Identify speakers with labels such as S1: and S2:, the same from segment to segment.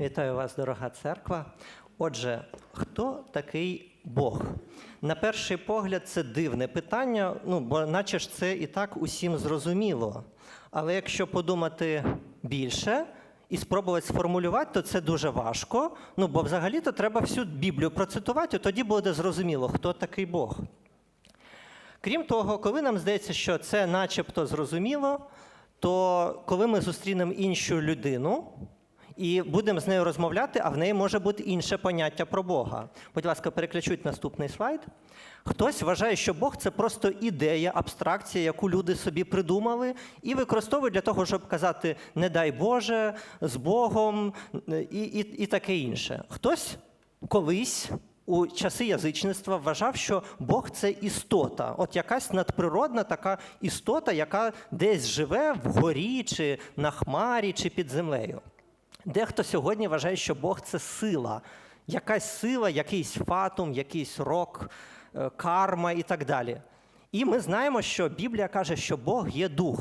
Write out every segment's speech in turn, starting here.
S1: Вітаю вас, дорога церква. Отже, хто такий Бог? На перший погляд, це дивне питання, ну, бо наче ж це і так усім зрозуміло. Але якщо подумати більше і спробувати сформулювати, то це дуже важко. Ну, бо взагалі-то треба всю Біблію процитувати, тоді буде зрозуміло, хто такий Бог. Крім того, коли нам здається, що це начебто зрозуміло, то коли ми зустрінемо іншу людину і будемо з нею розмовляти, а в неї може бути інше поняття про Бога. Будь ласка, переключіть наступний слайд. Хтось вважає, що Бог це просто ідея, абстракція, яку люди собі придумали, і використовують для того, щоб казати не дай Боже, з Богом і, і, і таке інше. Хтось колись у часи язичництва вважав, що Бог це істота, от якась надприродна така істота, яка десь живе вгорі, чи на хмарі, чи під землею. Дехто сьогодні вважає, що Бог це сила, якась сила, якийсь фатум, якийсь рок, е, карма і так далі. І ми знаємо, що Біблія каже, що Бог є дух.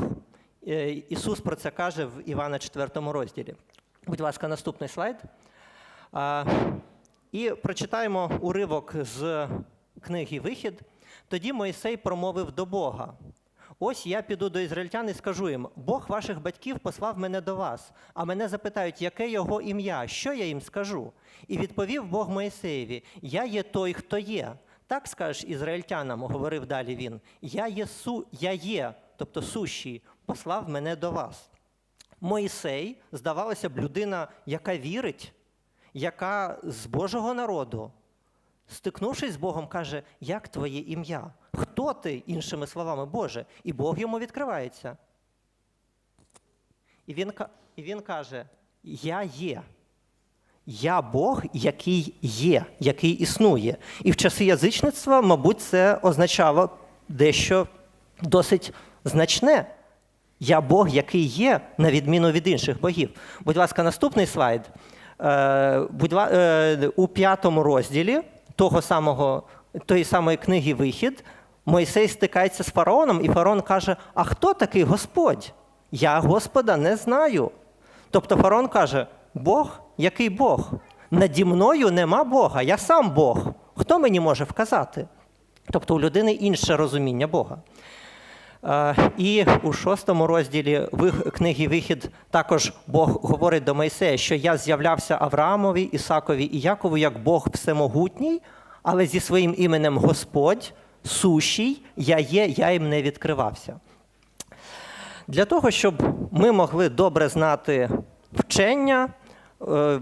S1: Е, Ісус про це каже в Івана 4 розділі. Будь ласка, наступний слайд. І прочитаємо уривок з книги Вихід. Тоді Мойсей промовив до Бога: Ось я піду до ізраїльтян і скажу їм: Бог ваших батьків послав мене до вас, а мене запитають, яке його ім'я, що я їм скажу? І відповів Бог Моїсеєві: Я є той, хто є. Так скажеш ізраїльтянам, говорив далі він: Я є су, я є, тобто сущий, послав мене до вас. Моїсей, здавалося б, людина, яка вірить, яка з Божого народу, стикнувшись з Богом, каже, як твоє ім'я? Хто ти, іншими словами, Боже? І Бог йому відкривається. І він, і він каже: Я є. Я Бог, який є, який існує. І в часи язичництва, мабуть, це означало дещо досить значне. Я Бог, який є, на відміну від інших богів. Будь ласка, наступний слайд. Е, е, у п'ятому розділі того самого, тої самої книги Вихід Мойсей стикається з фараоном, і фараон каже: А хто такий Господь? Я Господа не знаю. Тобто фараон каже: Бог, який Бог? Наді мною нема Бога, я сам Бог. Хто мені може вказати? Тобто у людини інше розуміння Бога. Е, І у шостому розділі книги Вихід також Бог говорить до Мойсея, що я з'являвся Авраамові, Ісакові і Якову як Бог всемогутній, але зі своїм іменем Господь, сущий, я є, я їм не відкривався. Для того, щоб ми могли добре знати вчення, е,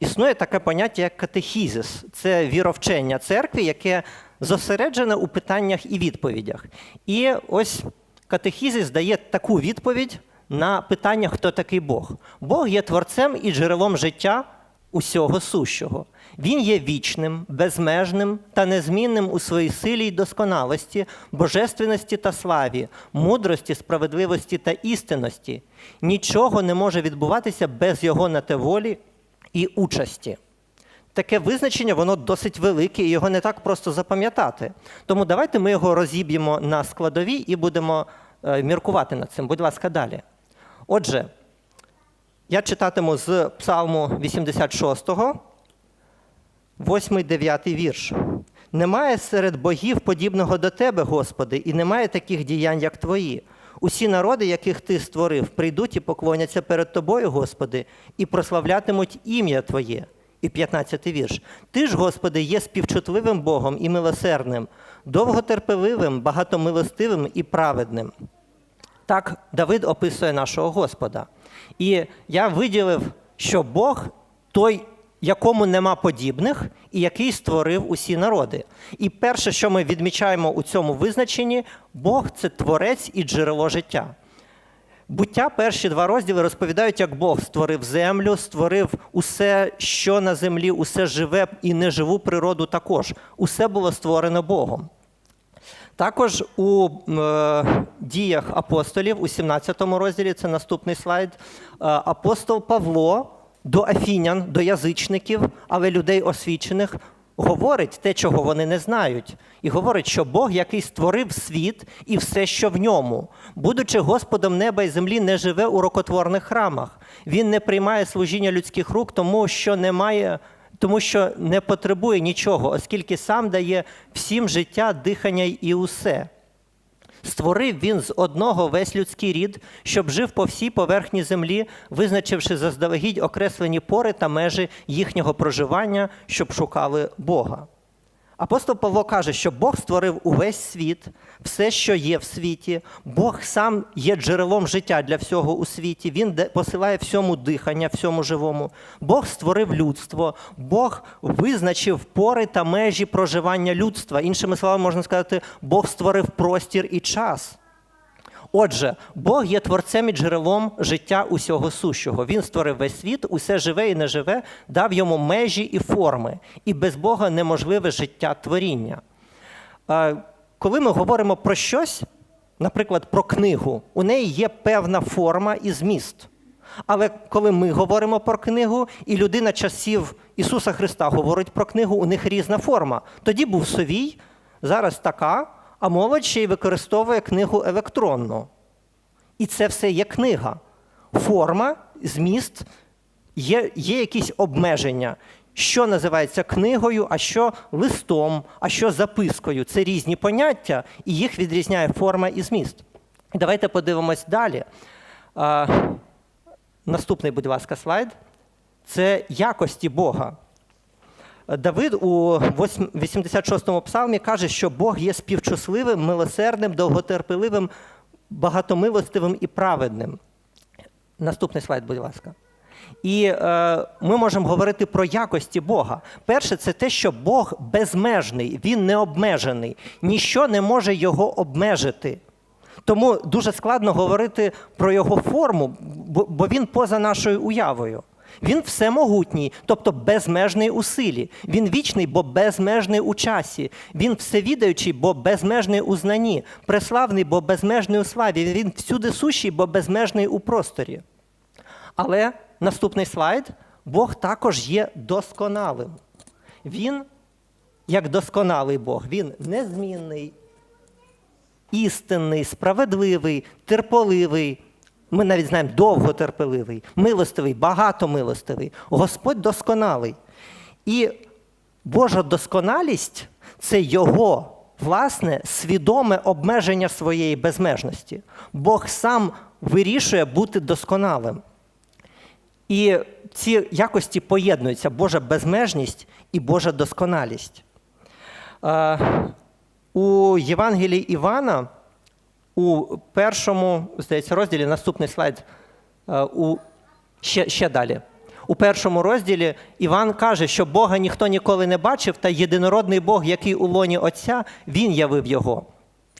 S1: існує таке поняття, як катехізис. Це віровчення церкви, яке зосереджене у питаннях і відповідях. І ось катехізис дає таку відповідь на питання, хто такий Бог. Бог є творцем і джерелом життя усього сущого. Він є вічним, безмежним та незмінним у своїй силі й досконалості, божественності та славі, мудрості, справедливості та істинності. Нічого не може відбуватися без його на те волі і участі. Таке визначення, воно досить велике, і його не так просто запам'ятати. Тому давайте ми його розіб'ємо на складові і будемо е, міркувати над цим. Будь ласка, далі. Отже, я читатиму з Псалму 86, 8-9 вірш. Немає серед богів подібного до тебе, Господи, і немає таких діянь, як твої. Усі народи, яких ти створив, прийдуть і поклоняться перед тобою, Господи, і прославлятимуть ім'я Твоє. І 15 вірш. Ти ж, Господи, є співчутливим Богом і милосердним, довготерпеливим, багатомилостивим і праведним. Так Давид описує нашого Господа. І я виділив, що Бог той, якому нема подібних, і який створив усі народи. І перше, що ми відмічаємо у цьому визначенні, Бог це творець і джерело життя. Буття перші два розділи розповідають, як Бог створив землю, створив усе, що на землі, усе живе і неживу природу також. Усе було створено Богом. Також у е, діях апостолів, у 17 розділі, це наступний слайд, е, апостол Павло до афінян, до язичників, але людей освічених, говорить те, чого вони не знають, і говорить, що Бог, який створив світ і все, що в ньому, будучи Господом неба і землі, не живе у рокотворних храмах. Він не приймає служіння людських рук, тому що немає. Тому що не потребує нічого, оскільки сам дає всім життя, дихання і усе. Створив він з одного весь людський рід, щоб жив по всій поверхні землі, визначивши заздалегідь окреслені пори та межі їхнього проживання, щоб шукали Бога. Апостол Павло каже, що Бог створив увесь світ, все, що є в світі. Бог сам є джерелом життя для всього у світі. Він посилає всьому дихання, всьому живому. Бог створив людство, Бог визначив пори та межі проживання людства. Іншими словами, можна сказати, Бог створив простір і час. Отже, Бог є творцем і джерелом життя усього сущого. Він створив весь світ, усе живе і неживе, дав йому межі і форми, і без Бога неможливе життя творіння. Коли ми говоримо про щось, наприклад, про книгу, у неї є певна форма і зміст. Але коли ми говоримо про книгу, і людина часів Ісуса Христа говорить про книгу, у них різна форма. Тоді був совій, зараз така, а молодь ще й використовує книгу електронну. І це все є книга. Форма, зміст, є, є якісь обмеження. Що називається книгою, а що листом, а що запискою. Це різні поняття, і їх відрізняє форма і зміст. Давайте подивимось далі. Наступний, будь ласка, слайд. Це якості Бога. Давид у 86-му псалмі каже, що Бог є співчутливим, милосердним, довготерпеливим, багатомилостивим і праведним. Наступний слайд, будь ласка. І е, ми можемо говорити про якості Бога. Перше, це те, що Бог безмежний, він не обмежений. Ніщо не може його обмежити. Тому дуже складно говорити про його форму, бо він поза нашою уявою. Він всемогутній, тобто безмежний у силі. Він вічний, бо безмежний у часі. Він всевідаючий, бо безмежний у знанні. Преславний, бо безмежний у славі. Він всюди сущий, бо безмежний у просторі. Але наступний слайд: Бог також є досконалим. Він, як досконалий Бог, він незмінний, істинний, справедливий, терпеливий. Ми навіть знаємо довготерпеливий, милостивий, багатомилостивий. Господь досконалий. І Божа досконалість це Його власне свідоме обмеження своєї безмежності. Бог сам вирішує бути досконалим. І ці якості поєднуються Божа безмежність і Божа досконалість. Е, У Євангелії Івана у першому, здається, розділі наступний слайд. е, У, ще, ще далі. У першому розділі Іван каже, що Бога ніхто ніколи не бачив, та єдинородний Бог, який у лоні Отця, Він явив його.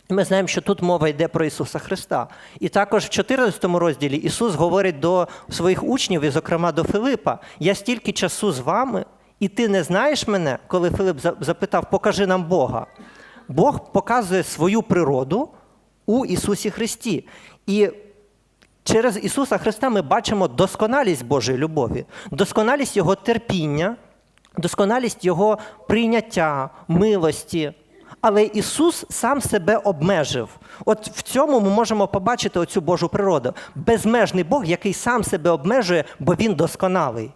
S1: Ми знаємо, що тут мова йде про Ісуса Христа. І також в 14 розділі Ісус говорить до своїх учнів, і, зокрема, до Филипа: Я стільки часу з вами, і ти не знаєш мене, коли Филип запитав, покажи нам Бога. Бог показує свою природу у Ісусі Христі. І через Ісуса Христа ми бачимо досконалість Божої любові, досконалість Його терпіння, досконалість Його прийняття, милості. Але Ісус сам себе обмежив. От в цьому ми можемо побачити оцю Божу природу. Безмежний Бог, який сам себе обмежує, бо Він досконалий.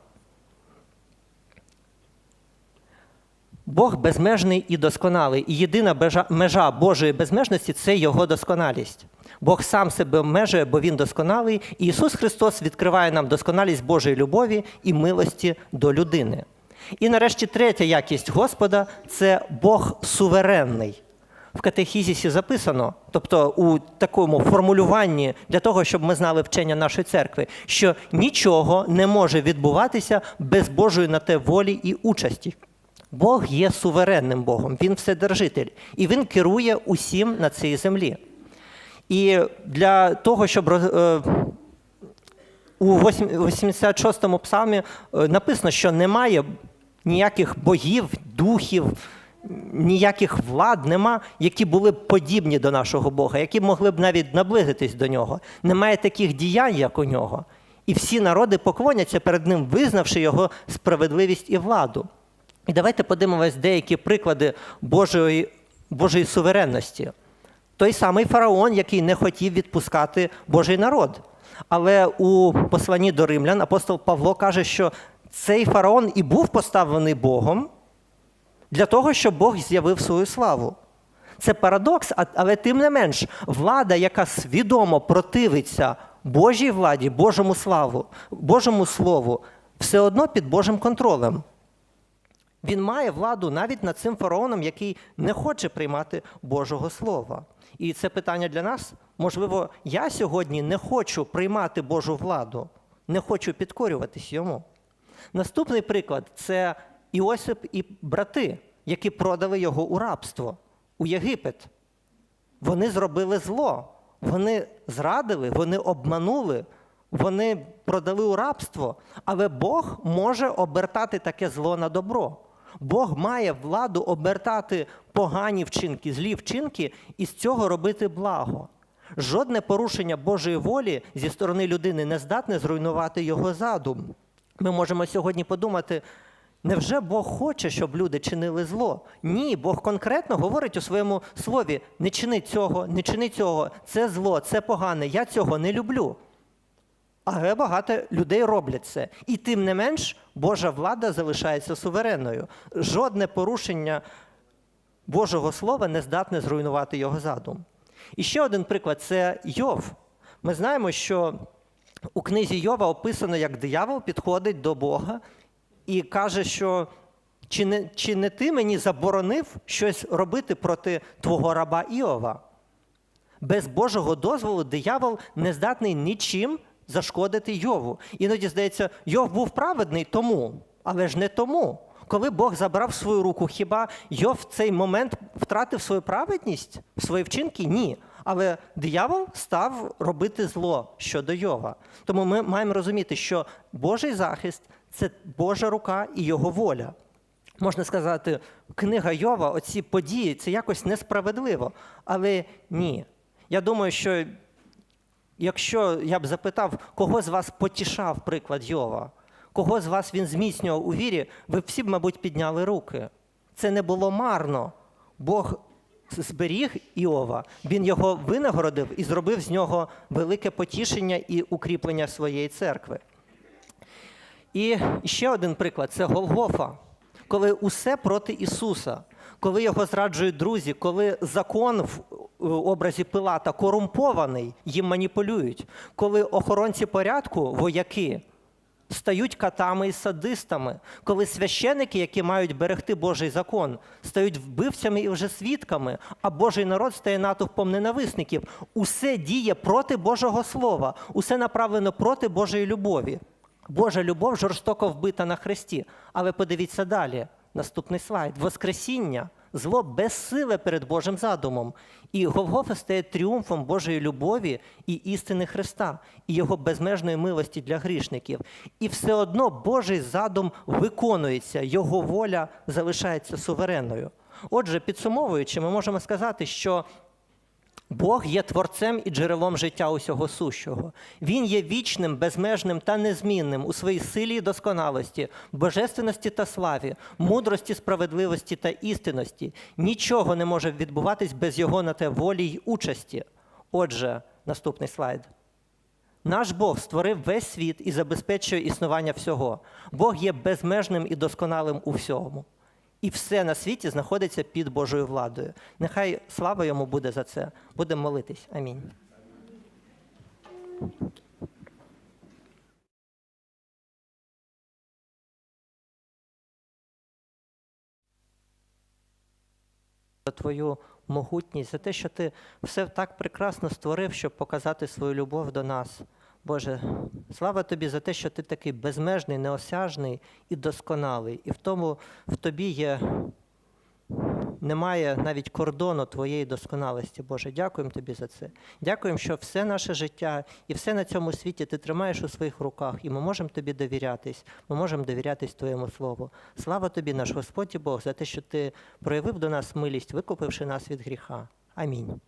S1: Бог безмежний і досконалий. І єдина межа Божої безмежності це Його досконалість. Бог сам себе обмежує, бо Він досконалий. І Ісус Христос відкриває нам досконалість Божої любові і милості до людини. І нарешті третя якість Господа це Бог суверенний. В катехізісі записано, тобто у такому формулюванні для того, щоб ми знали вчення нашої церкви, що нічого не може відбуватися без Божої на те волі і участі. Бог є суверенним Богом, Він вседержитель, і Він керує усім на цій землі. І для того, щоб е, у 86-му псалмі е, написано, що немає ніяких богів, духів, ніяких влад нема, які були б подібні до нашого Бога, які могли б навіть наблизитись до нього. Немає таких діянь, як у нього. І всі народи поклоняться перед ним, визнавши його справедливість і владу. І давайте подивимось деякі приклади Божої, Божої суверенності. Той самий фараон, який не хотів відпускати Божий народ. Але у посланні до римлян апостол Павло каже, що цей фараон і був поставлений Богом для того, щоб Бог з'явив свою славу. Це парадокс, але тим не менш, влада, яка свідомо противиться Божій владі, Божому славу, Божому слову, все одно під Божим контролем. Він має владу навіть над цим фараоном, який не хоче приймати Божого Слова. І це питання для нас. Можливо, я сьогодні не хочу приймати Божу владу, не хочу підкорюватись йому. Наступний приклад це Іосип і брати, які продали його у рабство, у Єгипет. Вони зробили зло, вони зрадили, вони обманули, вони продали у рабство. Але Бог може обертати таке зло на добро. Бог має владу обертати погані вчинки, злі вчинки і з цього робити благо. Жодне порушення Божої волі зі сторони людини не здатне зруйнувати його задум. Ми можемо сьогодні подумати, невже Бог хоче, щоб люди чинили зло? Ні, Бог конкретно говорить у своєму слові: не чини цього, не чини цього, це зло, це погане, я цього не люблю. Але багато людей роблять це. І тим не менш, Божа влада залишається суверенною. Жодне порушення Божого Слова не здатне зруйнувати його задум. І ще один приклад це Йов. Ми знаємо, що у книзі Йова описано, як диявол підходить до Бога і каже, що чи не, чи не ти мені заборонив щось робити проти твого раба Іова? Без Божого дозволу диявол не здатний нічим зашкодити Йову. Іноді здається, Йов був праведний тому, але ж не тому. Коли Бог забрав свою руку, хіба Йов в цей момент втратив свою праведність, свої вчинки? Ні. Але диявол став робити зло щодо Йова. Тому ми маємо розуміти, що Божий захист це Божа рука і його воля. Можна сказати, книга Йова, оці події, це якось несправедливо. Але ні. Я думаю, що якщо я б запитав, кого з вас потішав приклад Йова, кого з вас він зміцнював у вірі, ви всі б, мабуть, підняли руки. Це не було марно. Бог зберіг Іова, він його винагородив і зробив з нього велике потішення і укріплення своєї церкви. І ще один приклад це Голгофа, коли усе проти Ісуса, коли його зраджують друзі, коли закон образі Пилата корумпований, їм маніпулюють, коли охоронці порядку, вояки, стають катами і садистами, коли священики, які мають берегти Божий закон, стають вбивцями і вже свідками, а Божий народ стає натовпом ненависників. Усе діє проти Божого Слова, усе направлено проти Божої любові. Божа любов жорстоко вбита на хресті. Але подивіться далі, наступний слайд. Воскресіння, зло безсиле перед Божим задумом. І Голгофа стає тріумфом Божої любові і істини Христа, і Його безмежної милості для грішників. І все одно Божий задум виконується, Його воля залишається суверенною. Отже, підсумовуючи, ми можемо сказати, що Бог є творцем і джерелом життя усього сущого. Він є вічним, безмежним та незмінним у своїй силі і досконалості, божественності та славі, мудрості, справедливості та істинності. Нічого не може відбуватись без його на те волі й участі. Отже, наступний слайд. Наш Бог створив весь світ і забезпечує існування всього. Бог є безмежним і досконалим у всьому. І все на світі знаходиться під Божою владою. Нехай слава йому буде за це. Будемо молитись. Амінь. За твою могутність, за те, що ти все так прекрасно створив, щоб показати свою любов до нас. Боже, слава тобі за те, що ти такий безмежний, неосяжний і досконалий. І в тому в тобі є немає навіть кордону твоєї досконалості. Боже, дякуємо тобі за це. Дякуємо, що все наше життя і все на цьому світі ти тримаєш у своїх руках, і ми можемо тобі довірятись. Ми можемо довірятись Твоєму Слову. Слава тобі, наш Господь і Бог, за те, що ти проявив до нас милість, викупивши нас від гріха. Амінь.